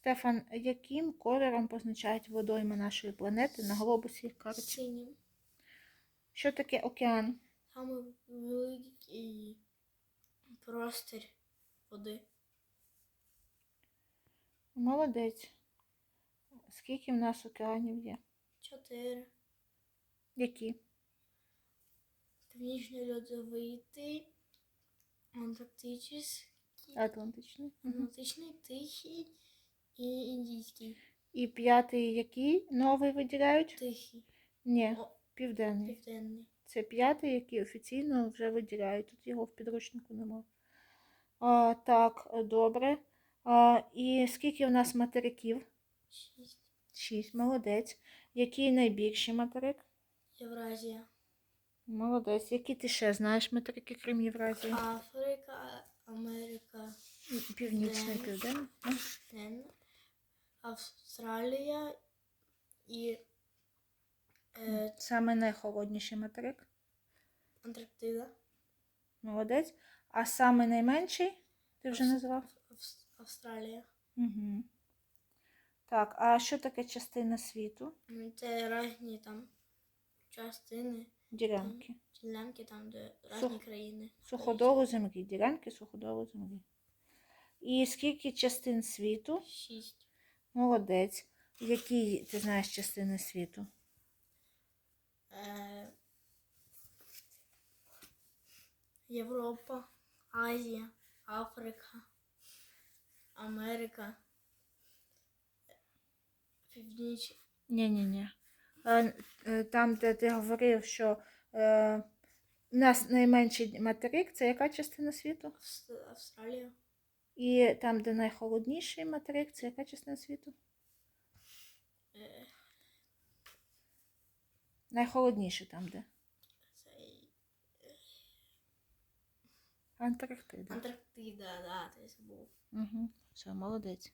Стефан, яким кольором позначають водойми нашої планети на глобусі карті? Синім. Що таке океан? Саме великий простір води. Молодець. Скільки в нас океанів є? Чотири. Які? Північно-льодовитий, антарктичний, Атлантичний. Атлантичний, тихий і індійський. І п'ятий який новий виділяють? Тихий. Ні, О, південний. південний. Це п'ятий, який офіційно вже виділяють. Тут його в підручнику немає. А, так, добре. А, і скільки у нас материків? Шість. Шість. Молодець. Який найбільший материк? Євразія. Молодець. Які ти ще знаєш материки, крім Євразії? Африка, Америка, Північний, Південний. південний. А? Південна, Австралія і е, Саме найхолодніший материк. Антарктида. Молодець. А саме найменший? Ти вже Авс- назвав? Авс- Австралія. Угу. Так, а що таке частина світу? Ну, Це різні там частини, Ділянки. ділянки там, де різні Сух- країни. Суходолу землі. Ділянки суходолу землі. І скільки частин світу? Шість. Молодець. Які ти знаєш частини світу? Е, Європа, Азія, Африка, Америка, Північ, Ні-ні-ні. Е, е, Там, де ти говорив, що е, у нас найменший материк, це яка частина світу? Австралія, І там, де найхолодніший материк, це яка частина світу? Найхолодніше Найхолодніший там, де? Антарктида. Антарктида, да, ти забув. Угу. Все, молодець.